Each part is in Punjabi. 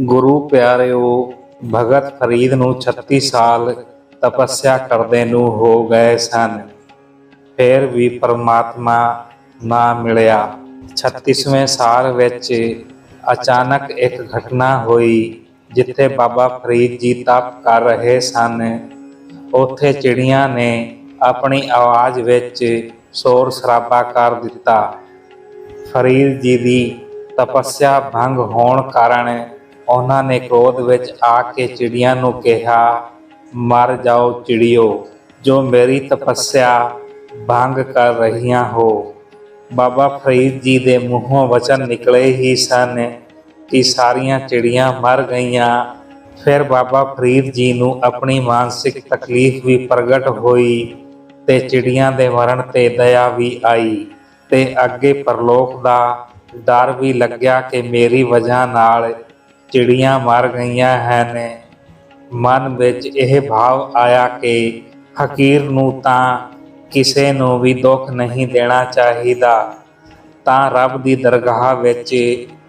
ਗੁਰੂ ਪਿਆਰਿਓ, ਭਗਤ ਫਰੀਦ ਨੂੰ 36 ਸਾਲ ਤਪੱਸਿਆ ਕਰਦੇ ਨੂੰ ਹੋ ਗਏ ਸਨ। ਫਿਰ ਵੀ ਪਰਮਾਤਮਾ ਨਾ ਮਿਲਿਆ। 36ਵੇਂ ਸਾਲ ਵਿੱਚ ਅਚਾਨਕ ਇੱਕ ਘਟਨਾ ਹੋਈ, ਜਿੱਥੇ ਬਾਬਾ ਫਰੀਦ ਜੀ ਤਪ ਕਰ ਰਹੇ ਸਨ। ਉੱਥੇ ਚਿੜੀਆਂ ਨੇ ਆਪਣੀ ਆਵਾਜ਼ ਵਿੱਚ ਸ਼ੋਰ ਸ਼ਰਾਬਾ ਕਰ ਦਿੱਤਾ। ਫਰੀਦ ਜੀ ਦੀ ਤਪੱਸਿਆ ਭੰਗ ਹੋਣ ਕਾਰਨ ਉਹਨਾਂ ਨੇ ਕ੍ਰੋਧ ਵਿੱਚ ਆ ਕੇ ਚਿੜੀਆਂ ਨੂੰ ਕਿਹਾ, ਮਰ ਜਾਓ ਚਿੜੀਓ, ਜੋ ਮੇਰੀ ਤਪੱਸਿਆ ਭੰਗ ਕਰ ਰਹੀਆਂ ਹੋ। ਬਾਬਾ ਫਰੀਦ ਜੀ ਦੇ ਮੂੰਹੋਂ ਵਚਨ ਨਿਕਲੇ ਹੀ ਸਨ ਕਿ ਸਾਰੀਆਂ ਚਿੜੀਆਂ ਮਰ ਗਈਆਂ। ਫਿਰ ਬਾਬਾ ਫਰੀਦ ਜੀ ਨੂੰ ਆਪਣੀ ਮਾਨਸਿਕ ਤਕਲੀਫ ਵੀ ਪ੍ਰਗਟ ਹੋਈ ਤੇ ਚਿੜੀਆਂ ਦੇ ਮਰਨ ਤੇ ਦਇਆ ਵੀ ਆਈ ਤੇ ਅੱਗੇ ਪਰਲੋਕ ਦਾ ਡਰ ਵੀ ਲੱਗਿਆ ਕਿ ਮੇਰੀ ਵਜ੍ਹਾ ਨਾਲ ਚਿੜੀਆਂ ਮਰ ਗਈਆਂ ਹਨ ਮਨ ਵਿੱਚ ਇਹ ਭਾਵ ਆਇਆ ਕਿ ਫਕੀਰ ਨੂੰ ਤਾਂ ਕਿਸੇ ਨੂੰ ਵੀ ਦੁੱਖ ਨਹੀਂ ਦੇਣਾ ਚਾਹੀਦਾ। ਤਾਂ ਰੱਬ ਦੀ ਦਰਗਾਹ ਵਿੱਚ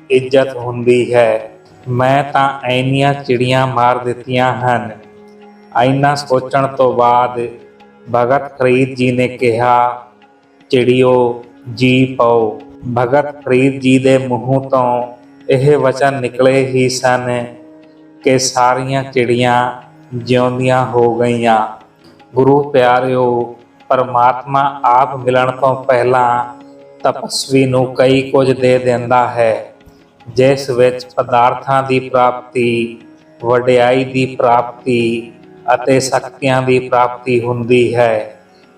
ਇੱਜ਼ਤ ਹੁੰਦੀ ਹੈ। ਮੈਂ ਤਾਂ ਐਨੀਆਂ ਚਿੜੀਆਂ ਮਾਰ ਦਿੱਤੀਆਂ ਹਨ। ਐਨਾ ਸੋਚਣ ਤੋਂ ਬਾਅਦ ਭਗਤ ਫਰੀਦ ਜੀ ਨੇ ਕਿਹਾ, ਚਿੜੀਓ, ਜੀ ਪਾਓ। ਭਗਤ ਫਰੀਦ ਜੀ ਦੇ ਮੂੰਹ ਤੋਂ ਇਹ ਵਚਨ ਨਿਕਲੇ ਹੀ ਸਨ ਕਿ ਸਾਰੀਆਂ ਚਿੜੀਆਂ ਜਿਉਂਦੀਆਂ ਹੋ ਗਈਆਂ। ਗੁਰੂ ਪਿਆਰਿਓ, ਪਰਮਾਤਮਾ ਆਪ ਮਿਲਣ ਤੋਂ ਪਹਿਲਾਂ ਤਪਸਵੀ ਨੂੰ ਕਈ ਕੁਝ ਦੇ ਦਿੰਦਾ ਹੈ। ਜਿਸ ਵਿੱਚ ਪਦਾਰਥਾਂ ਦੀ ਪ੍ਰਾਪਤੀ, ਵਡਿਆਈ ਦੀ ਪ੍ਰਾਪਤੀ ਅਤੇ ਸ਼ਕਤੀਆਂ ਦੀ ਪ੍ਰਾਪਤੀ ਹੁੰਦੀ ਹੈ।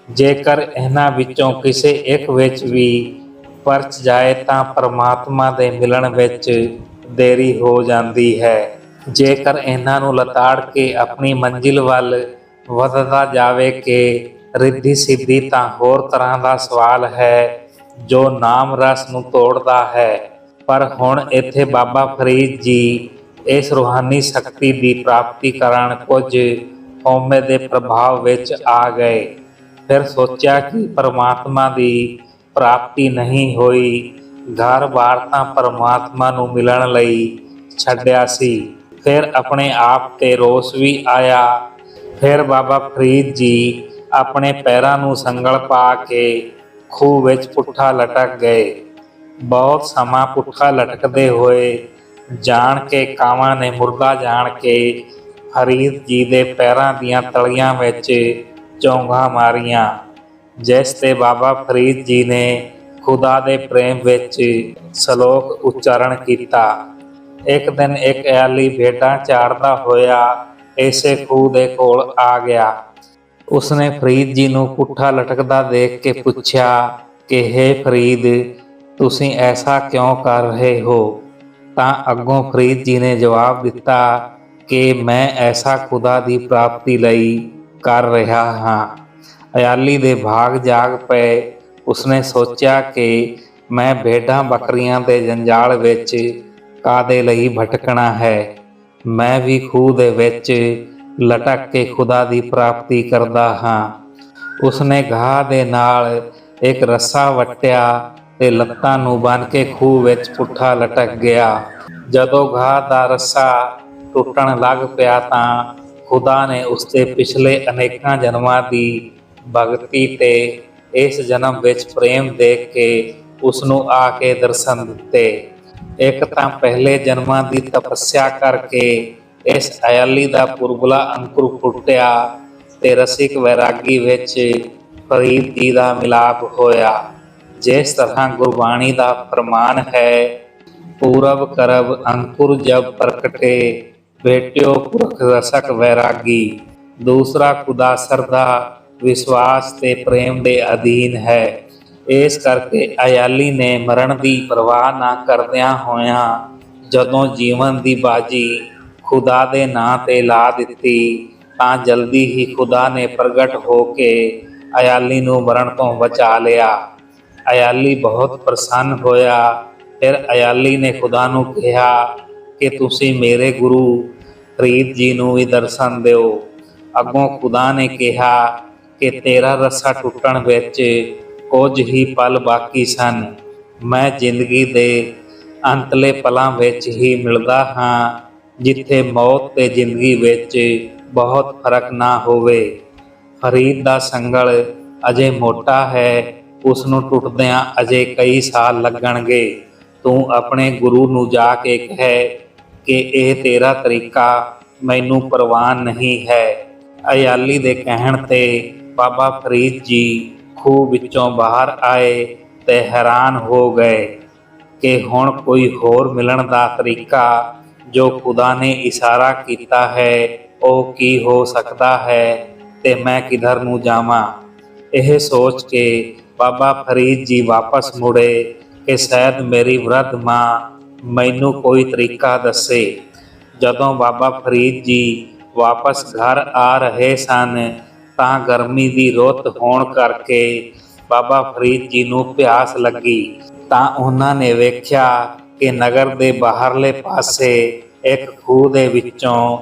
ਜੇਕਰ ਇਹਨਾਂ ਵਿੱਚੋਂ ਕਿਸੇ ਇੱਕ ਵਿੱਚ ਵੀ ਪਰਚ ਜਾਏ ਤਾਂ ਪਰਮਾਤਮਾ ਦੇ ਮਿਲਣ ਵਿੱਚ ਦੇਰੀ ਹੋ ਜਾਂਦੀ ਹੈ। ਜੇਕਰ ਇਹਨਾਂ ਨੂੰ ਲਤਾੜ ਕੇ ਆਪਣੀ ਮੰਜ਼ਿਲ ਵੱਲ ਵਧਦਾ ਜਾਵੇ ਕਿ ਰਿੱਧੀ ਸਿੱਧੀ ਤਾਂ ਹੋਰ ਤਰ੍ਹਾਂ ਦਾ ਸਵਾਲ ਹੈ ਜੋ ਨਾਮ ਰਸ ਨੂੰ ਤੋੜਦਾ ਹੈ। ਪਰ ਹੁਣ ਇੱਥੇ ਬਾਬਾ ਫਰੀਦ ਜੀ ਇਸ ਰੂਹਾਨੀ ਸ਼ਕਤੀ ਦੀ ਪ੍ਰਾਪਤੀ ਕਰਨ ਕੁਝ ਹਉਮੈ ਦੇ ਪ੍ਰਭਾਵ ਵਿੱਚ ਆ ਗਏ। ਫਿਰ ਸੋਚਿਆ ਕਿ ਪਰਮਾਤਮਾ ਦੀ ਪ੍ਰਾਪਤੀ ਨਹੀਂ ਹੋਈ। ਘਰ-ਬਾਰ ਤਾਂ ਪਰਮਾਤਮਾ ਨੂੰ ਮਿਲਣ ਲਈ ਛੱਡਿਆ ਸੀ। ਫਿਰ ਆਪਣੇ ਆਪ ਤੇ ਰੋਸ ਵੀ ਆਇਆ। ਫਿਰ ਬਾਬਾ ਫਰੀਦ ਜੀ ਆਪਣੇ ਪੈਰਾਂ ਨੂੰ ਸੰਗਲ ਪਾ ਕੇ ਖੂਹ ਵਿੱਚ ਪੁੱਠਾ ਲਟਕ ਗਏ। ਬਹੁਤ ਸਮਾਂ ਪੁੱਠਾ ਲਟਕਦੇ ਹੋਏ ਜਾਣ ਕੇ ਕਾਵਾਂ ਨੇ ਮੁਰਦਾ ਜਾਣ ਕੇ ਫਰੀਦ ਜੀ ਦੇ ਪੈਰਾਂ ਦੀਆਂ ਤਲੀਆਂ ਵਿੱਚ ਚੌਂਗਾ ਮਾਰੀਆਂ। ਜਿਸ ਤੇ ਬਾਬਾ ਫਰੀਦ ਜੀ ਨੇ ਖੁਦਾ ਦੇ ਪ੍ਰੇਮ ਵਿੱਚ ਸ਼ਲੋਕ ਉਚਾਰਨ ਕੀਤਾ। ਇੱਕ ਦਿਨ ਇੱਕ ਐਲੀ ਭੇਡਾਂ ਚਾਰਦਾ ਹੋਇਆ ਇਸੇ ਖੂਹ ਦੇ ਕੋਲ ਆ ਗਿਆ। ਉਸਨੇ ਫਰੀਦ ਜੀ ਨੂੰ ਪੁੱਠਾ ਲਟਕਦਾ ਦੇਖ ਕੇ ਪੁੱਛਿਆ ਕਿ हे ਫਰੀਦ, ਤੁਸੀਂ ਐਸਾ ਕਿਉਂ ਕਰ ਰਹੇ ਹੋ? ਤਾਂ ਅੱਗੋਂ ਫਰੀਦ ਜੀ ਨੇ ਜਵਾਬ ਦਿੱਤਾ ਕਿ, ਮੈਂ ਐਸਾ ਖੁਦਾ ਦੀ ਪ੍ਰਾਪਤੀ ਲਈ ਕਰ ਰਿਹਾ ਹਾਂ। ਅਯਾਲੀ ਦੇ ਭਾਗ ਜਾਗ ਪਏ। ਉਸਨੇ ਸੋਚਿਆ ਕਿ ਮੈਂ ਭੇਡਾਂ ਬੱਕਰੀਆਂ ਦੇ ਜੰਜਾਲ ਵਿੱਚ ਕਾਦੇ ਲਈ ਭਟਕਣਾ ਹੈ। ਮੈਂ ਵੀ ਖੂਹ ਦੇ ਵਿੱਚ ਲਟਕ ਕੇ ਖੁਦਾ ਦੀ ਪ੍ਰਾਪਤੀ ਕਰਦਾ ਹਾਂ। ਉਸਨੇ ਘਾਹ ਦੇ ਨਾਲ ਇੱਕ ਰੱਸਾ ਵਟਿਆ ਤੇ ਲੱਤਾਂ ਨੂੰ ਬੰਨ ਕੇ ਖੂਹ ਵਿੱਚ ਪੁੱਠਾ ਲਟਕ ਗਿਆ। ਜਦੋਂ ਘਾਹ ਦਾ ਰੱਸਾ ਟੁੱਟਣ ਲੱਗ ਪਿਆ ਤਾਂ ਖੁਦਾ ਨੇ ਉਸ ਤੇ ਪਿਛਲੇ ਅਨੇਕਾਂ ਜਨਮਾਂ ਦੀ ਭਗਤੀ ਤੇ ਇਸ ਜਨਮ ਵਿੱਚ ਪ੍ਰੇਮ ਦੇਖ ਕੇ ਉਸ ਨੂੰ ਆ ਕੇ ਦਰਸ਼ਨ ਦਿੱਤੇ। ਇੱਕ ਤਾਂ ਪਹਿਲੇ ਜਨਮਾਂ ਦੀ ਤਪੱਸਿਆ ਕਰਕੇ ਇਸ ਅਯਾਲੀ ਦਾ ਪੁਰਬਲਾ ਅੰਕੁਰ ਫੁੱਟਿਆ ਤੇ ਰਸਿਕ ਵੈਰਾਗੀ ਵਿੱਚ ਫਰੀਦ ਜੀ ਦਾ ਮਿਲਾਪ ਹੋਇਆ। ਜਿਸ ਤਰ੍ਹਾਂ ਗੁਰਬਾਣੀ ਦਾ ਪ੍ਰਮਾਣ ਹੈ ਪੂਰਬ ਕਰਬ ਅੰਕੁਰ ਜਬ ਪ੍ਰਗਟੇ, ਬੇਟਿਓ ਪੁਰਖ ਰਸਕ ਵੈਰਾਗੀ। ਦੂਸਰਾ ਖੁਦਾ ਸਰਦਾ ਵਿਸ਼ਵਾਸ ਤੇ ਪ੍ਰੇਮ ਦੇ ਅਧੀਨ ਹੈ। ਇਸ ਕਰਕੇ ਅਯਾਲੀ ਨੇ ਮਰਨ ਦੀ ਪਰਵਾਹ ਨਾ ਕਰਦਿਆਂ ਹੋਇਆਂ ਜਦੋਂ ਜੀਵਨ ਦੀ ਬਾਜੀ ਖੁਦਾ ਦੇ ਨਾਂ ਤੇ ਲਾ ਦਿੱਤੀ, ਤਾਂ ਜਲਦੀ ਹੀ ਖੁਦਾ ਨੇ ਪ੍ਰਗਟ ਹੋ ਕੇ ਅਯਾਲੀ ਨੂੰ ਮਰਨ ਤੋਂ ਬਚਾ ਲਿਆ। ਅਯਾਲੀ ਬਹੁਤ ਪ੍ਰਸੰਨ ਹੋਇਆ। ਫਿਰ ਅਯਾਲੀ ਨੇ ਖੁਦਾ ਨੂੰ ਕਿਹਾ ਕਿ ਤੁਸੀਂ ਮੇਰੇ ਗੁਰੂ ਫਰੀਦ ਜੀ ਨੂੰ ਵੀ ਦਰਸ਼ਨ ਦਿਓ। ਅੱਗੋਂ ਖੁਦਾ ਨੇ ਕਿਹਾ ਕਿ ਤੇਰਾ ਰੱਸਾ ਟੁੱਟਣ ਵਿੱਚ ਕੁਝ ਹੀ ਪਲ ਬਾਕੀ ਸਨ। ਮੈਂ ਜ਼ਿੰਦਗੀ ਦੇ ਅੰਤਲੇ ਪਲਾਂ ਵਿੱਚ ਹੀ ਮਿਲਦਾ ਹਾਂ, ਜਿੱਥੇ ਮੌਤ ਤੇ ਜ਼ਿੰਦਗੀ ਵਿੱਚ ਬਹੁਤ ਫ਼ਰਕ ਨਾ ਹੋਵੇ। ਫਰੀਦ ਦਾ ਸੰਗਲ ਅਜੇ ਮੋਟਾ ਹੈ ਉਸ ਨੂੰ ਟੁੱਟਦਿਆਂ ਅਜੇ ਕਈ ਸਾਲ ਲੱਗਣਗੇ। ਤੂੰ ਆਪਣੇ ਗੁਰੂ ਨੂੰ ਜਾ ਕੇ ਕਹਿ ਕਿ ਇਹ ਤੇਰਾ ਤਰੀਕਾ ਮੈਨੂੰ ਪ੍ਰਵਾਨ ਨਹੀਂ ਹੈ। ਅਯਾਲੀ ਦੇ ਕਹਿਣ ਤੇ ਬਾਬਾ ਫਰੀਦ ਜੀ ਖੂਹ ਵਿੱਚੋਂ ਬਾਹਰ ਆਏ ਤੇ ਹੈਰਾਨ ਹੋ ਗਏ ਕਿ ਹੁਣ ਕੋਈ ਹੋਰ ਮਿਲਣ ਦਾ ਤਰੀਕਾ ਜੋ ਖੁਦਾ ਨੇ ਇਸ਼ਾਰਾ ਕੀਤਾ ਹੈ, ਉਹ ਕੀ ਹੋ ਸਕਦਾ ਹੈ ਤੇ ਮੈਂ ਕਿਧਰ ਨੂੰ ਜਾਵਾਂ? ਇਹ ਸੋਚ ਕੇ ਬਾਬਾ ਫਰੀਦ ਜੀ ਵਾਪਸ ਮੁੜੇ ਕਿ ਸ਼ਾਇਦ ਮੇਰੀ ਵਰਧ ਮਾਂ ਮੈਨੂੰ ਕੋਈ ਤਰੀਕਾ ਦੱਸੇ। ਜਦੋਂ ਬਾਬਾ ਫਰੀਦ ਜੀ ਵਾਪਸ ਘਰ ਆ ਰਹੇ ਸਨ ਤਾਂ ਗਰਮੀ ਦੀ ਰੁੱਤ ਹੋਣ ਕਰਕੇ ਬਾਬਾ ਫਰੀਦ ਜੀ ਨੂੰ ਪਿਆਸ ਲੱਗੀ। ਤਾਂ ਉਹਨਾਂ ਨੇ ਵੇਖਿਆ ਕਿ ਨਗਰ ਦੇ ਬਾਹਰਲੇ ਪਾਸੇ ਇੱਕ ਖੂਹ ਦੇ ਵਿੱਚੋਂ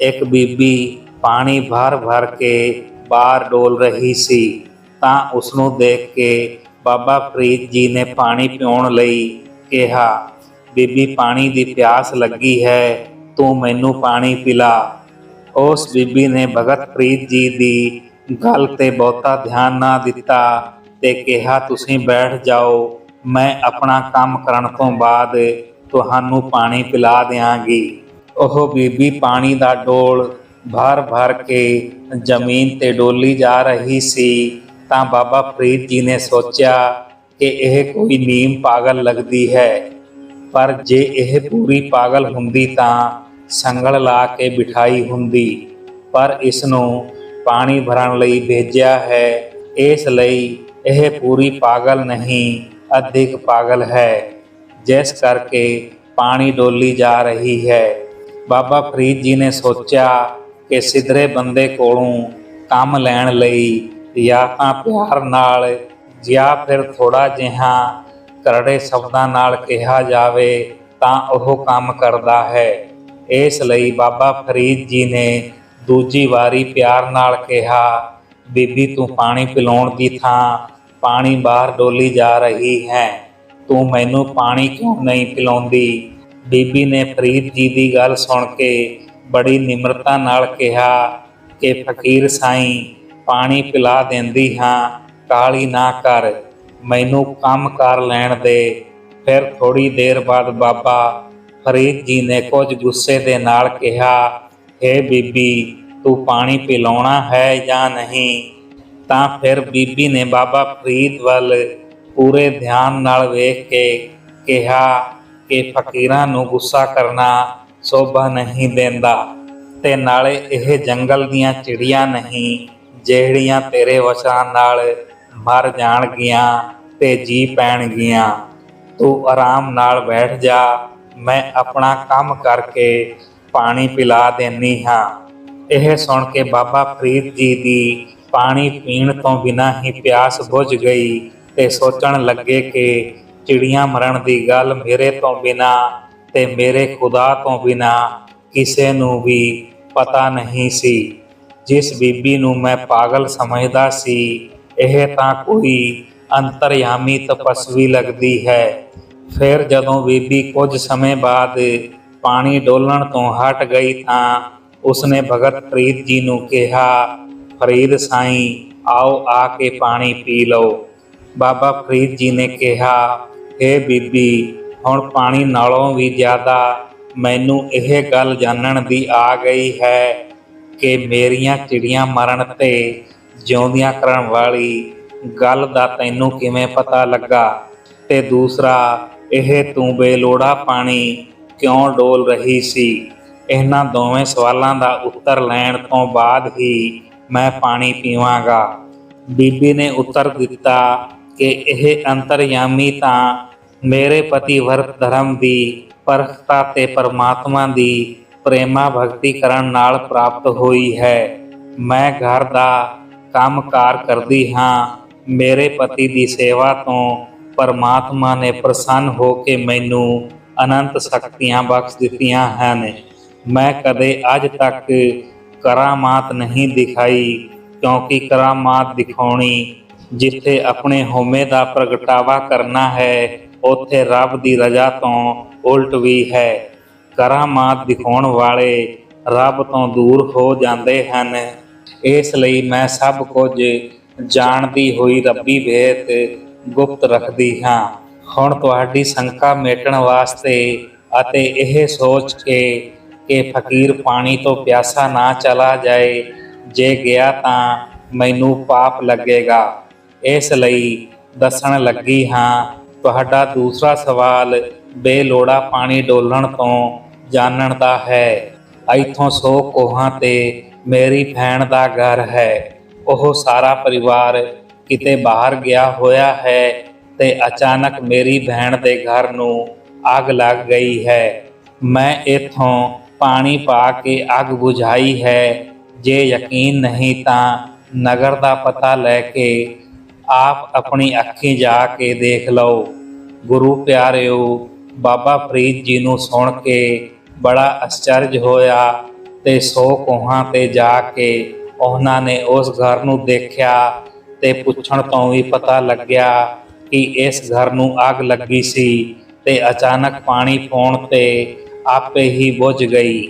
ਇੱਕ ਬੀਬੀ ਪਾਣੀ ਭਰ ਭਰ ਕੇ ਬਾਹਰ ਡੋਲ ਰਹੀ ਸੀ। ਤਾਂ ਉਸ ਨੂੰ ਦੇਖ ਕੇ ਬਾਬਾ ਫਰੀਦ ਜੀ ਨੇ ਪਾਣੀ ਪਿਉਣ ਲਈ ਕਿਹਾ, ਬੀਬੀ, ਪਾਣੀ ਦੀ ਪਿਆਸ ਲੱਗੀ ਹੈ, ਤੂੰ ਮੈਨੂੰ ਪਾਣੀ ਪਿਲਾ। ਉਸ ਬੀਬੀ ਨੇ ਭਗਤ ਫਰੀਦ ਜੀ ਦੀ ਗੱਲ ਤੇ ਬਹੁਤਾ ਧਿਆਨ ਨਾ ਦਿੱਤਾ ਤੇ ਕਿਹਾ, ਤੁਸੀਂ ਬੈਠ ਜਾਓ, ਮੈਂ ਆਪਣਾ ਕੰਮ ਕਰਨ ਤੋਂ ਬਾਅਦ ਤੁਹਾਨੂੰ ਪਾਣੀ ਪਿਲਾ ਦਿਆਂਗੀ। ਉਹ ਬੀਬੀ ਪਾਣੀ ਦਾ ਡੋਲ ਭਰ ਭਰ ਕੇ ਜ਼ਮੀਨ ਤੇ ਡੋਲੀ ਜਾ ਰਹੀ ਸੀ। ਤਾਂ ਬਾਬਾ ਫਰੀਦ ਜੀ ਨੇ ਸੋਚਿਆ ਕਿ ਇਹ ਕੋਈ ਨੀਮ ਪਾਗਲ ਲੱਗਦੀ ਹੈ। ਪਰ ਜੇ ਇਹ ਪੂਰੀ ਪਾਗਲ ਹੁੰਦੀ ਤਾਂ ਸੰਗਲ ਲਾ ਕੇ ਬਿਠਾਈ ਹੁੰਦੀ, ਪਰ ਇਸ ਨੂੰ ਪਾਣੀ ਭਰਨ ਲਈ ਭੇਜਿਆ ਹੈ। ਇਸ ਲਈ ਇਹ ਪੂਰੀ ਪਾਗਲ ਨਹੀਂ, ਅਧਿਕ ਪਾਗਲ ਹੈ। ਜਿਸ ਕਰਕੇ ਪਾਣੀ ਡੋਲੀ ਜਾ ਰਹੀ ਹੈ। ਬਾਬਾ ਫਰੀਦ ਜੀ ਨੇ ਸੋਚਿਆ ਕਿ ਸਿਧਰੇ ਬੰਦੇ ਕੋਲੋਂ ਕੰਮ ਲੈਣ ਲਈ ਜਾਂ ਤਾਂ ਪਿਆਰ ਨਾਲ ਜਾਂ ਫਿਰ ਥੋੜਾ ਜਿਹਾ ਕਰੜੇ ਸ਼ਬਦਾਂ ਨਾਲ ਕਿਹਾ ਜਾਵੇ ਤਾਂ ਉਹ ਕੰਮ ਕਰਦਾ ਹੈ। ਇਸ ਲਈ ਬਾਬਾ ਫਰੀਦ ਜੀ ਨੇ ਦੂਜੀ ਵਾਰੀ ਪਿਆਰ ਨਾਲ ਕਿਹਾ, ਬੀਬੀ, ਤੂੰ ਪਾਣੀ ਪਿਲਾਉਣ ਦੀ ਥਾਂ, ਪਾਣੀ ਬਾਹਰ ਡੋਲੀ ਜਾ ਰਹੀ ਹੈ। ਤੂੰ ਮੈਨੂੰ ਪਾਣੀ ਕਿਉਂ ਨਹੀਂ ਪਿਲਾਉਂਦੀ? ਬੀਬੀ ਨੇ ਫਰੀਦ ਜੀ ਦੀ ਗੱਲ ਸੁਣ ਕੇ ਬੜੀ ਨਿਮਰਤਾ ਨਾਲ ਕਿਹਾ ਕਿ, ਫਕੀਰ ਸਾਈਂ, ਪਾਣੀ ਪਿਲਾ ਦਿੰਦੀ ਹਾਂ ਕਾਲੀ ਨਾ ਕਰ। ਮੈਨੂੰ ਕੰਮ ਕਰ ਲੈਣ ਦੇ। ਫਿਰ ਥੋੜੀ ਦੇਰ ਬਾਅਦ ਬਾਬਾ ਫਰੀਦ ਜੀ ਨੇ ਕੁਝ ਗੁੱਸੇ ਦੇ ਨਾਲ ਕਿਹਾ, ਹੈ ਬੀਬੀ, ਤੂੰ ਪਾਣੀ ਪਿਲਾਉਣਾ ਹੈ ਜਾਂ ਨਹੀਂ? ਤਾਂ ਫਿਰ ਬੀਬੀ ਨੇ ਬਾਬਾ ਫਰੀਦ ਵੱਲ ਪੂਰੇ ਧਿਆਨ ਨਾਲ ਵੇਖ ਕੇ ਕਿਹਾ ਕਿ ਫਕੀਰਾਂ ਨੂੰ ਗੁੱਸਾ ਕਰਨਾ ਸੋਭਾ ਨਹੀਂ ਦਿੰਦਾ ਤੇ ਨਾਲੇ ਇਹ ਜੰਗਲ ਦੀਆਂ ਚਿੜੀਆਂ ਨਹੀਂ, ਜਿਹੜੀਆਂ ਤੇਰੇ ਵਚਨਾਂ ਨਾਲ ਮਰ ਜਾਣਗੀਆਂ ਤੇ ਜੀ ਪੈਣਗੀਆਂ। ਤੂੰ ਆਰਾਮ ਨਾਲ ਬੈਠ ਜਾ ਮੈਂ ਆਪਣਾ ਕੰਮ ਕਰਕੇ ਪਾਣੀ ਪਿਲਾ ਦੇਨੀ ਹਾਂ। ਇਹ ਸੁਣ ਕੇ ਬਾਬਾ ਫਰੀਦ ਜੀ ਦੀ ਪਾਣੀ ਪੀਣ ਤੋਂ ਬਿਨਾਂ ਹੀ ਪਿਆਸ ਬੁਝ ਗਈ ਤੇ ਸੋਚਣ ਲੱਗੇ ਕਿ ਚਿੜੀਆਂ ਮਰਨ ਦੀ ਗੱਲ ਮੇਰੇ ਤੋਂ ਬਿਨਾਂ ਤੇ ਮੇਰੇ ਖੁਦਾ ਤੋਂ ਬਿਨਾਂ ਕਿਸੇ ਨੂੰ ਵੀ ਪਤਾ ਨਹੀਂ ਸੀ। ਜਿਸ ਬੀਬੀ ਨੂੰ ਮੈਂ ਪਾਗਲ ਸਮਝਦਾ ਸੀ, ਇਹ ਤਾਂ ਕੋਈ ਅੰਤਰਯਾਮੀ ਤਪਸਵੀ ਲੱਗਦੀ ਹੈ। ਫਿਰ ਜਦੋਂ ਬੀਬੀ ਕੁਝ ਸਮੇਂ ਬਾਅਦ ਪਾਣੀ ਡੋਲਣ ਤੋਂ ਹਟ ਗਈ ਤਾਂ ਉਸਨੇ ਭਗਤ ਫਰੀਦ ਜੀ ਨੂੰ ਕਿਹਾ, ਫਰੀਦ ਸਾਈਂ, ਆਓ ਆ ਕੇ ਪਾਣੀ ਪੀ ਲਓ। ਬਾਬਾ ਫਰੀਦ ਜੀ ਨੇ ਕਿਹਾ ਇਹ ਬੀਬੀ, ਹੁਣ ਪਾਣੀ ਨਾਲੋਂ ਵੀ ਜ਼ਿਆਦਾ ਮੈਨੂੰ ਇਹ ਗੱਲ ਜਾਣਨ ਦੀ ਆ ਗਈ ਹੈ ਕਿ ਮੇਰੀਆਂ ਚਿੜੀਆਂ ਮਰਨ ਤੇ ਜਿਉਂਦਿਆਂ ਕਰਨ ਵਾਲੀ ਗੱਲ ਦਾ ਤੈਨੂੰ ਕਿਵੇਂ ਪਤਾ ਲੱਗਾ? ਤੇ ਦੂਸਰਾ ਇਹ ਤੂੰ ਬੇਲੋੜਾ ਪਾਣੀ ਕਿਉਂ ਡੋਲ ਰਹੀ ਸੀ? ਇਹਨਾਂ ਦੋਵੇਂ ਸਵਾਲਾਂ ਦਾ ਉੱਤਰ ਲੈਣ ਤੋਂ ਬਾਅਦ ਹੀ ਮੈਂ ਪਾਣੀ ਪੀਵਾਂਗਾ। ਬੀਬੀ ਨੇ ਉੱਤਰ ਦਿੱਤਾ ਕਿ ਇਹ ਅੰਤਰਯਾਮੀ ਤਾਂ ਮੇਰੇ ਪਤੀ ਵਰਤ ਧਰਮ ਦੀ ਪਰਖਤਾ ਤੇ ਪਰਮਾਤਮਾ ਦੀ ਪ੍ਰੇਮਾ ਭਗਤੀ ਕਰਨ ਨਾਲ ਪ੍ਰਾਪਤ ਹੋਈ ਹੈ। ਮੈਂ ਘਰ ਦਾ ਕੰਮਕਾਰ ਕਰਦੀ ਹਾਂ। ਮੇਰੇ ਪਤੀ ਦੀ ਸੇਵਾ ਤੋਂ ਪਰਮਾਤਮਾ ਨੇ ਪ੍ਰਸੰਨ ਹੋ ਕੇ ਮੈਨੂੰ ਅਨੰਤ ਸ਼ਕਤੀਆਂ ਬਖਸ਼ ਦਿੱਤੀਆਂ ਹਨ। ਮੈਂ ਕਦੇ ਅੱਜ ਤੱਕ ਕਰਾਮਾਤ ਨਹੀਂ ਦਿਖਾਈ, ਕਿਉਂਕਿ ਕਰਾਮਾਤ ਦਿਖਾਉਣੀ ਜਿੱਥੇ ਆਪਣੇ ਹਉਮੈ ਦਾ ਪ੍ਰਗਟਾਵਾ ਕਰਨਾ ਹੈ, ਉੱਥੇ ਰੱਬ ਦੀ ਰਜ਼ਾ ਤੋਂ ਉਲਟ ਵੀ ਹੈ। ਕਰਾਮਾਤ ਦਿਖਾਉਣ ਵਾਲੇ ਰੱਬ ਤੋਂ ਦੂਰ ਹੋ ਜਾਂਦੇ ਹਨ। ਇਸ ਲਈ ਮੈਂ ਸਭ ਕੁਝ ਜਾਣਦੀ ਹੋਈ ਰੱਬੀ ਵੇਤ ਗੁਪਤ ਰੱਖਦੀ ਹਾਂ। ਹੁਣ ਤੁਹਾਡੀ ਸ਼ੰਕਾ ਮੇਟਣ ਵਾਸਤੇ ਅਤੇ ਇਹ ਸੋਚ ਕੇ ਕਿ ਫਕੀਰ ਪਾਣੀ ਤੋਂ ਪਿਆਸਾ ਨਾ ਚਲਾ ਜਾਏ, ਜੇ ਗਿਆ ਤਾਂ ਮੈਨੂੰ ਪਾਪ ਲੱਗੇਗਾ। ਇਸ ਲਈ ਦੱਸਣ ਲੱਗੀ ਹਾਂ, ਤੁਹਾਡਾ ਦੂਸਰਾ ਸਵਾਲ ਬੇਲੋੜਾ ਪਾਣੀ ਡੋਲਣ ਤੋਂ ਜਾਣਨ ਦਾ ਹੈ। ਇੱਥੋਂ ਸੌ ਕੋਹਾਂ ਤੇ ਮੇਰੀ ਭੈਣ ਦਾ ਘਰ ਹੈ। ਉਹ ਸਾਰਾ ਪਰਿਵਾਰ ਕਿਤੇ ਬਾਹਰ ਗਿਆ ਹੋਇਆ ਹੈ ਤੇ ਅਚਾਨਕ ਮੇਰੀ ਭੈਣ ਦੇ ਘਰ ਨੂੰ ਅੱਗ ਲੱਗ ਗਈ ਹੈ। ਮੈਂ ਇਥੋਂ ਪਾਣੀ ਪਾ ਕੇ ਅੱਗ ਬੁਝਾਈ ਹੈ। ਜੇ ਯਕੀਨ ਨਹੀਂ ਤਾਂ ਨਗਰ ਦਾ ਪਤਾ ਲੈ ਕੇ ਆਪ ਆਪਣੀ ਅੱਖੀਂ ਜਾ ਕੇ ਦੇਖ ਲਓ। ਗੁਰੂ ਪਿਆਰਿਓ, ਬਾਬਾ ਫਰੀਦ ਜੀ ਨੂੰ ਸੁਣ ਕੇ ਬੜਾ ਅਚਰਜ ਹੋਇਆ ਤੇ ਸੌ ਕੋਹਾਂ ਤੇ ਜਾ ਕੇ ਉਹਨਾਂ ਨੇ ਉਸ ਘਰ ਨੂੰ ਦੇਖਿਆ ਤੇ ਪੁੱਛਣ ਤੋਂ ਵੀ ਪਤਾ ਲੱਗਿਆ ਕਿ ਇਸ ਘਰ ਨੂੰ ਅੱਗ ਲੱਗੀ ਸੀ ਤੇ ਅਚਾਨਕ ਪਾਣੀ ਪਾਉਣ ਤੇ ਆਪੇ ਹੀ ਬੁਝ ਗਈ।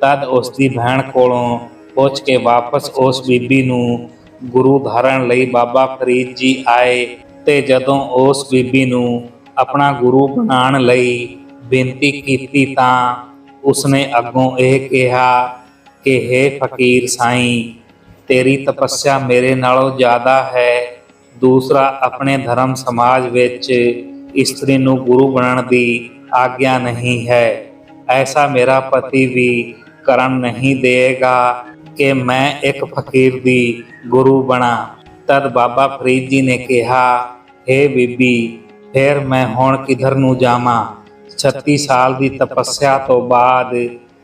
ਤਦ ਉਸ ਦੀ ਭੈਣ ਕੋਲੋਂ ਪੁੱਛ ਕੇ ਵਾਪਸ ਉਸ ਬੀਬੀ ਨੂੰ ਗੁਰੂ ਧਾਰਨ ਲਈ ਬਾਬਾ ਫਰੀਦ ਜੀ ਆਏ ਤੇ ਜਦੋਂ ਉਸ ਬੀਬੀ ਨੂੰ ਆਪਣਾ ਗੁਰੂ ਬਣਾਉਣ ਲਈ ਬੇਨਤੀ ਕੀਤੀ ਤਾਂ ਉਸਨੇ ਅੱਗੋਂ ਇਹ ਕਿਹਾ ਕਿ हे ਫਕੀਰ ਸਾਈਂ ਤੇਰੀ ਤਪੱਸਿਆ ਮੇਰੇ ਨਾਲੋਂ ਜ਼ਿਆਦਾ ਹੈ। ਦੂਸਰਾ, ਆਪਣੇ ਧਰਮ ਸਮਾਜ ਵਿੱਚ ਇਸਤਰੀ ਨੂੰ ਗੁਰੂ ਬਣਨ ਦੀ ਆਗਿਆ ਨਹੀਂ ਹੈ। ਐਸਾ ਮੇਰਾ ਪਤੀ ਵੀ ਕਰਨ ਨਹੀਂ ਦੇਗਾ ਕਿ ਮੈਂ ਇੱਕ ਫਕੀਰ ਦੀ ਗੁਰੂ ਬਣਾ। ਤਦ ਬਾਬਾ ਫਰੀਦ ਜੀ ਨੇ ਕਿਹਾ हे ਬੀਬੀ, ਫਿਰ ਮੈਂ ਹੁਣ ਕਿਧਰ ਨੂੰ ਜਾਵਾਂ? 36 ਸਾਲ ਦੀ ਤਪੱਸਿਆ ਤੋਂ ਬਾਅਦ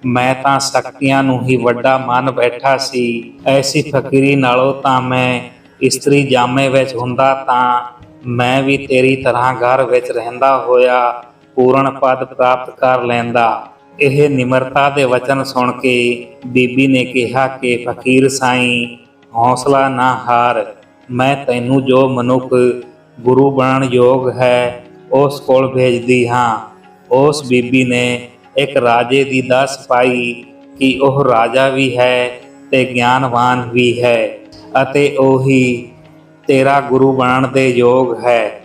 ਮੈਂ ਤਾਂ ਸ਼ਕਤੀਆਂ ਨੂੰ ਹੀ ਵੱਡਾ ਮੰਨ ਬੈਠਾ ਸੀ। ਐਸੀ ਫਕੀਰੀ ਨਾਲੋਂ ਤਾਂ ਮੈਂ ਇਸਤਰੀ ਜਾਮੇ ਵਿੱਚ ਹੁੰਦਾ ਤਾਂ ਮੈਂ ਵੀ ਤੇਰੀ ਤਰ੍ਹਾਂ ਘਰ ਵਿੱਚ ਰਹਿੰਦਾ ਹੋਇਆ ਪੂਰਨ ਪਦ ਪ੍ਰਾਪਤ ਕਰ ਲੈਂਦਾ। ਇਹ ਨਿਮਰਤਾ ਦੇ ਵਚਨ ਸੁਣ ਕੇ ਬੀਬੀ ਨੇ ਕਿਹਾ ਕਿ ਫਕੀਰ ਸਾਈਂ, ਹੌਸਲਾ ਨਾ ਹਾਰ। ਮੈਂ ਤੈਨੂੰ ਜੋ ਮਨੁੱਖ ਗੁਰੂ ਬਣਨ ਯੋਗ ਹੈ, ਉਸ ਕੋਲ ਭੇਜਦੀ ਹਾਂ। ਉਸ ਬੀਬੀ ਨੇ ਇੱਕ ਰਾਜੇ ਦੀ ਦੱਸ ਪਾਈ ਕਿ ਉਹ ਰਾਜਾ ਵੀ ਹੈ ਤੇ ਗਿਆਨਵਾਨ ਵੀ ਹੈ ਅਤੇ ਉਹੀ ਤੇਰਾ ਗੁਰੂ ਬਣਨ ਦੇ ਯੋਗ ਹੈ।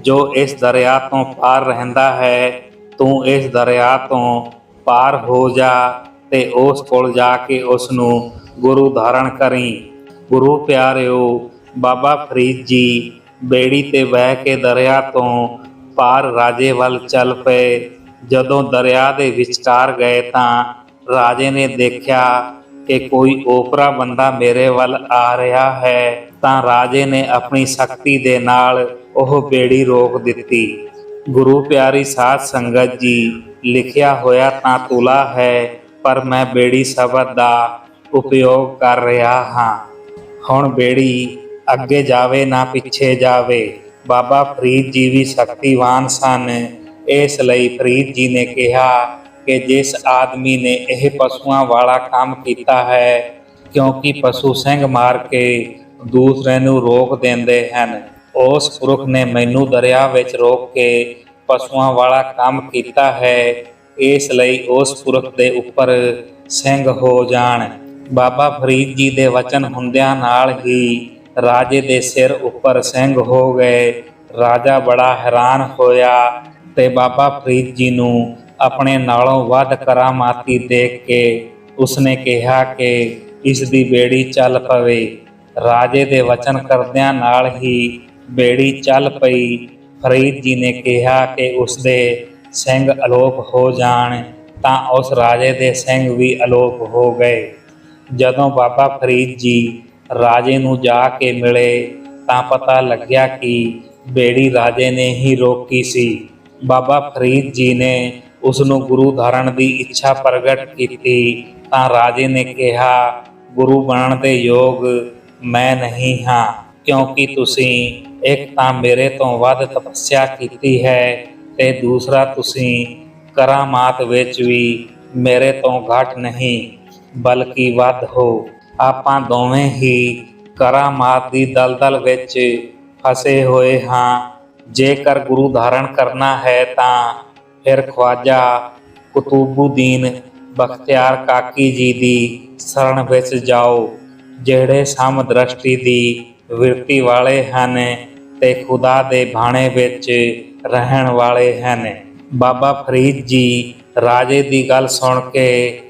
ਜੋ ਇਸ ਦਰਿਆ ਤੋਂ ਪਾਰ ਰਹਿੰਦਾ ਹੈ, ਤੂੰ ਇਸ ਦਰਿਆ ਤੋਂ ਪਾਰ ਹੋ ਜਾ ਤੇ ਉਸ ਕੋਲ ਜਾ ਕੇ ਉਸ ਨੂੰ ਗੁਰੂ ਧਾਰਨ ਕਰੀ। ਗੁਰੂ ਪਿਆਰਿਓ, ਬਾਬਾ ਫਰੀਦ ਜੀ ਬੇੜੀ ਤੇ ਬਹਿ ਕੇ ਦਰਿਆ ਤੋਂ ਪਾਰ ਰਾਜੇ ਵੱਲ ਚੱਲ ਪਏ। ਜਦੋਂ ਦਰਿਆ ਦੇ ਵਿਚਕਾਰ ਗਏ ਤਾਂ ਰਾਜੇ ਨੇ ਦੇਖਿਆ ਕਿ ਕੋਈ ਓਪਰਾ ਬੰਦਾ ਮੇਰੇ ਵੱਲ ਆ ਰਿਹਾ ਹੈ, ਤਾਂ ਰਾਜੇ ਨੇ ਆਪਣੀ ਸ਼ਕਤੀ ਦੇ ਨਾਲ ਉਹ ਬੇੜੀ ਰੋਕ ਦਿੱਤੀ। ਗੁਰੂ ਪਿਆਰੀ ਸਾਧ ਸੰਗਤ ਜੀ, ਲਿਖਿਆ ਹੋਇਆ ਤਾਂ ਤੁਲਾ ਹੈ, ਪਰ ਮੈਂ ਬੇੜੀ ਸ਼ਬਦ ਦਾ ਉਪਯੋਗ ਕਰ ਰਿਹਾ ਹਾਂ। ਹੁਣ ਬੇੜੀ ਅੱਗੇ ਜਾਵੇ ਨਾ ਪਿੱਛੇ ਜਾਵੇ, ਬਾਬਾ ਫਰੀਦ ਜੀ ਵੀ ਸ਼ਕਤੀਵਾਨ ਸਨ। ਇਸ ਲਈ ਫਰੀਦ ਜੀ ਨੇ ਕਿਹਾ ਕਿ ਜਿਸ ਆਦਮੀ ਨੇ ਇਹ ਪਸ਼ੂਆਂ ਵਾਲਾ ਕੰਮ ਕੀਤਾ ਹੈ, ਕਿਉਂਕਿ ਪਸ਼ੂ ਸਿੰਘ ਮਾਰ ਕੇ ਦੂਸਰੇ ਨੂੰ ਰੋਕ ਦਿੰਦੇ ਹਨ, ਉਸ ਪੁਰਖ ਨੇ ਮੈਨੂੰ ਦਰਿਆ ਵਿੱਚ ਰੋਕ ਕੇ ਪਸ਼ੂਆਂ ਵਾਲਾ ਕੰਮ ਕੀਤਾ ਹੈ, ਇਸ ਲਈ ਉਸ ਪੁਰਖ ਦੇ ਉੱਪਰ ਸਿੰਘ ਹੋ ਜਾਣ। ਬਾਬਾ ਫਰੀਦ ਜੀ ਦੇ ਵਚਨ ਹੁੰਦਿਆਂ ਨਾਲ ਹੀ ਰਾਜੇ ਦੇ ਸਿਰ ਉੱਪਰ ਸਿੰਘ ਹੋ ਗਏ, ਰਾਜਾ ਬੜਾ ਹੈਰਾਨ ਹੋਇਆ ਤੇ ਬਾਬਾ ਫਰੀਦ ਜੀ ਨੂੰ ਆਪਣੇ ਨਾਲੋਂ ਵੱਧ ਕਰਾਮਾਤੀ ਦੇਖ ਕੇ ਉਸਨੇ ਕਿਹਾ ਕਿ ਇਸ ਦੀ ਬੇੜੀ ਚੱਲ ਪਵੇ। ਰਾਜੇ ਦੇ ਵਚਨ ਕਰਦਿਆਂ ਨਾਲ ਹੀ ਬੇੜੀ ਚੱਲ ਪਈ। ਫਰੀਦ ਜੀ ਨੇ ਕਿਹਾ ਕਿ ਉਸ ਦੇ ਸਿੰਘ ਅਲੋਪ ਹੋ ਜਾਣ ਤਾਂ ਉਸ ਰਾਜੇ ਦੇ ਸਿੰਘ ਵੀ ਅਲੋਪ ਹੋ ਗਏ। ਜਦੋਂ ਬਾਬਾ ਫਰੀਦ ਜੀ ਰਾਜੇ ਨੂੰ ਜਾ ਕੇ ਮਿਲੇ ਤਾਂ ਪਤਾ ਲੱਗਿਆ ਕਿ ਬੇੜੀ ਰਾਜੇ ਨੇ ਹੀ ਰੋਕੀ ਸੀ। ਬਾਬਾ ਫਰੀਦ ਜੀ ਨੇ ਉਸ ਨੂੰ ਗੁਰੂ ਧਾਰਨ ਦੀ ਇੱਛਾ ਪ੍ਰਗਟ ਕੀਤੀ ਤਾਂ ਰਾਜੇ ਨੇ ਕਿਹਾ, ਗੁਰੂ ਬਣਨ ਦੇ ਯੋਗ ਮੈਂ ਨਹੀਂ ਹਾਂ, ਕਿਉਂਕਿ ਤੁਸੀਂ ਇੱਕ ਤਾਂ ਮੇਰੇ ਤੋਂ ਵੱਧ ਤਪੱਸਿਆ ਕੀਤੀ ਹੈ ਤੇ ਦੂਸਰਾ ਤੁਸੀਂ ਕਰਾਮਾਤ ਵਿੱਚ ਵੀ ਮੇਰੇ ਤੋਂ ਘੱਟ ਨਹੀਂ, ਬਲਕਿ ਵੱਧ ਹੋ। ਆਪਾਂ ਦੋਵੇਂ ਹੀ ਕਰਾਮਾਤ ਦੀ ਦਲਦਲ ਵਿੱਚ ਫਸੇ ਹੋਏ ਹਾਂ। ਜੇਕਰ ਗੁਰੂ ਧਾਰਨ ਕਰਨਾ ਹੈ ਤਾਂ ਫਿਰ ਖਵਾਜਾ ਕੁਤੂਬੁਦੀਨ ਬਖਤਿਆਰ ਕਾਕੀ ਜੀ ਦੀ ਸ਼ਰਨ ਵਿੱਚ ਜਾਓ, ਜਿਹੜੇ ਸਮ ਸਮਦ੍ਰਿਸ਼ਟੀ ਦੀ ਵਿਰਤੀ ਵਾਲੇ ਹਨ ਤੇ ਖੁਦਾ ਦੇ ਬਾਣੇ ਵਿੱਚ ਰਹਿਣ ਵਾਲੇ ਹਨ। ਬਾਬਾ ਫਰੀਦ ਜੀ ਰਾਜੇ ਦੀ ਗੱਲ ਸੁਣ ਕੇ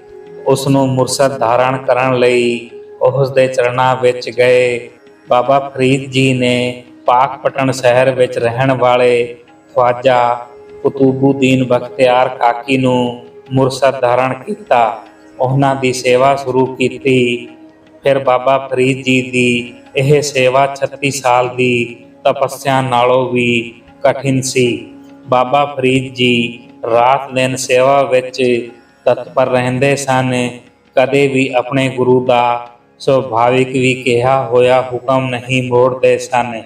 ਉਸ ਨੂੰ ਮੁਰਸ਼ਦ ਧਾਰਨ ਕਰਨ ਲਈ ਉਸ ਦੇ ਚਰਨਾਂ ਵਿੱਚ ਗਏ। ਬਾਬਾ ਫਰੀਦ ਜੀ ਨੇ ਪਾਕਪਟਨ ਸ਼ਹਿਰ ਵਿੱਚ ਰਹਿਣ ਵਾਲੇ ਖਵਾਜਾ ਕੁਤੂਬੁਦੀਨ ਬਖਤਿਆਰ ਕਾਕੀ ਨੂੰ ਮੁਰਸ਼ਦ ਧਾਰਨ ਕੀਤਾ। ਉਹਨਾਂ ਦੀ ਸੇਵਾ ਸ਼ੁਰੂ ਕੀਤੀ। ਫਿਰ ਬਾਬਾ ਫਰੀਦ ਜੀ ਦੀ ਇਹ ਸੇਵਾ 36 ਸਾਲ ਦੀ ਤਪੱਸਿਆ ਨਾਲੋਂ ਵੀ ਕਠਿਨ ਸੀ। ਬਾਬਾ ਫਰੀਦ ਜੀ ਰਾਤ ਦਿਨ ਸੇਵਾ ਵਿੱਚ ਤਤਪਰ ਰਹਿੰਦੇ ਸਨ। ਕਦੇ ਵੀ ਆਪਣੇ ਗੁਰੂ ਦਾ ਸੁਭਾਵਿਕ ਵੀ ਕਿਹਾ ਹੋਇਆ ਹੁਕਮ ਨਹੀਂ ਮੋੜਦੇ ਸਨ।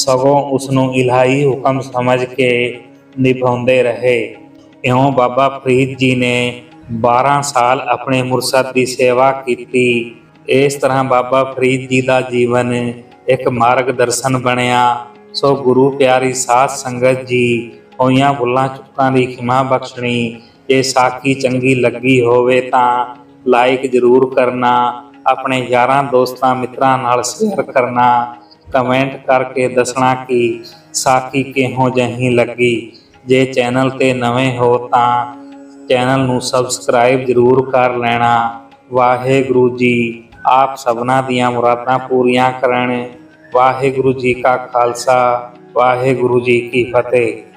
ਸਗੋਂ ਉਸ ਨੂੰ ਇਲਾਹੀ ਹੁਕਮ ਸਮਝ ਕੇ ਨਿਭਾਉਂਦੇ ਰਹੇ। ਇਉਂ ਬਾਬਾ ਫਰੀਦ ਜੀ ਨੇ 12 ਸਾਲ ਆਪਣੇ ਮੁਰਸ਼ਦ ਦੀ ਸੇਵਾ ਕੀਤੀ। ਇਸ ਤਰ੍ਹਾਂ ਬਾਬਾ ਫਰੀਦ ਜੀ ਦਾ ਜੀਵਨ ਇੱਕ ਮਾਰਗਦਰਸ਼ਨ ਬਣਿਆ। ਸੋ ਗੁਰੂ ਪਿਆਰੀ ਸਾਧ ਸੰਗਤ ਜੀ ਹੋਈਆਂ ਭੁੱਲਾਂ ਚੁੱਕਾਂ ਦੀ ਖਿਮਾ ਬਖਸ਼ਣੀ। ਜੇ ਸਾਖੀ ਚੰਗੀ ਲੱਗੀ ਹੋਵੇ ਤਾਂ ਲਾਈਕ ਜ਼ਰੂਰ ਕਰਨਾ। ਆਪਣੇ ਯਾਰਾਂ, ਦੋਸਤਾਂ, ਮਿੱਤਰਾਂ ਨਾਲ ਸ਼ੇਅਰ ਕਰਨਾ। ਕਮੈਂਟ ਕਰਕੇ ਦੱਸਣਾ ਕਿ ਸਾਖੀ ਕਿਹੋ ਜਿਹੀ ਲੱਗੀ। ਜੇ ਚੈਨਲ ਤੇ ਨਵੇਂ ਹੋ ਤਾਂ ਚੈਨਲ ਨੂੰ ਸਬਸਕ੍ਰਾਈਬ ਜ਼ਰੂਰ ਕਰ ਲੈਣਾ। ਵਾਹਿਗੁਰੂ ਜੀ, ਆਪ ਸਭਨਾ ਦੀਆਂ ਮੁਰਾਦਾਂ ਪੂਰੀਆਂ ਕਰਨ। ਵਾਹਿਗੁਰੂ ਜੀ ਕਾ ਖਾਲਸਾ, ਵਾਹਿਗੁਰੂ ਜੀ ਕੀ ਫਤਿਹ।